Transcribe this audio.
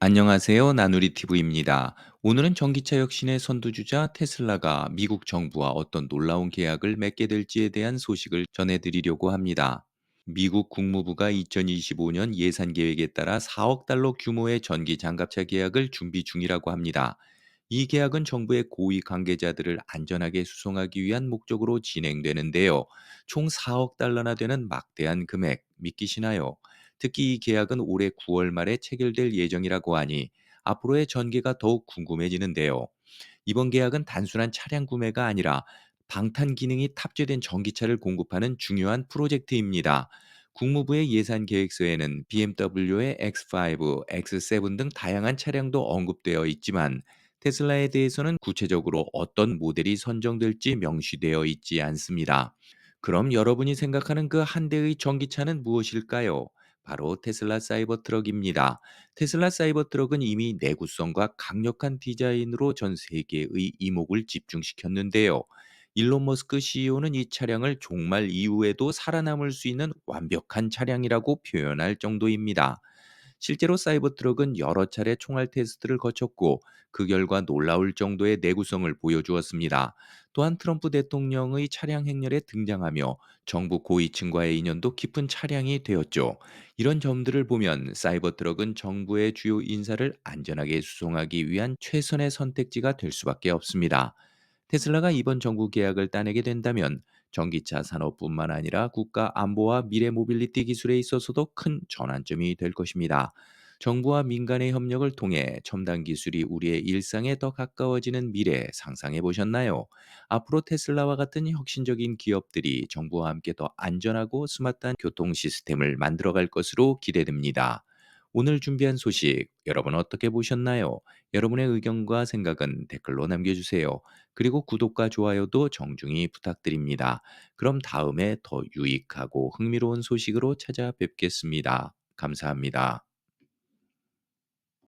안녕하세요. 나누리 TV입니다. 오늘은 전기차 혁신의 선두주자 테슬라가 미국 정부와 어떤 놀라운 계약을 맺게 될지에 대한 소식을 전해드리려고 합니다. 미국 국무부가 2025년 예산 계획에 따라 4억 달러 규모의 전기 장갑차 계약을 준비 중이라고 합니다. 이 계약은 정부의 고위 관계자들을 안전하게 수송하기 위한 목적으로 진행되는데요. 총 4억 달러나 되는 막대한 금액 믿기시나요? 특히 이 계약은 올해 9월 말에 체결될 예정이라고 하니 앞으로의 전개가 더욱 궁금해지는데요. 이번 계약은 단순한 차량 구매가 아니라 방탄 기능이 탑재된 전기차를 공급하는 중요한 프로젝트입니다. 국무부의 예산 계획서에는 BMW의 X5, X7 등 다양한 차량도 언급되어 있지만 테슬라에 대해서는 구체적으로 어떤 모델이 선정될지 명시되어 있지 않습니다. 그럼 여러분이 생각하는 그 한 대의 전기차는 무엇일까요? 바로 테슬라 사이버 트럭입니다. 테슬라 사이버 트럭은 이미 내구성과 강력한 디자인으로 전 세계의 이목을 집중시켰는데요. 일론 머스크 CEO는 이 차량을 종말 이후에도 살아남을 수 있는 완벽한 차량이라고 표현할 정도입니다. 실제로 사이버 트럭은 여러 차례 총알 테스트를 거쳤고 그 결과 놀라울 정도의 내구성을 보여주었습니다. 또한 트럼프 대통령의 차량 행렬에 등장하며 정부 고위층과의 인연도 깊은 차량이 되었죠. 이런 점들을 보면 사이버 트럭은 정부의 주요 인사를 안전하게 수송하기 위한 최선의 선택지가 될 수밖에 없습니다. 테슬라가 이번 정부 계약을 따내게 된다면 전기차 산업뿐만 아니라 국가 안보와 미래 모빌리티 기술에 있어서도 큰 전환점이 될 것입니다. 정부와 민간의 협력을 통해 첨단 기술이 우리의 일상에 더 가까워지는 미래 상상해 보셨나요? 앞으로 테슬라와 같은 혁신적인 기업들이 정부와 함께 더 안전하고 스마트한 교통 시스템을 만들어갈 것으로 기대됩니다. 오늘 준비한 소식 여러분 어떻게 보셨나요? 여러분의 의견과 생각은 댓글로 남겨주세요. 그리고 구독과 좋아요도 정중히 부탁드립니다. 그럼 다음에 더 유익하고 흥미로운 소식으로 찾아뵙겠습니다. 감사합니다.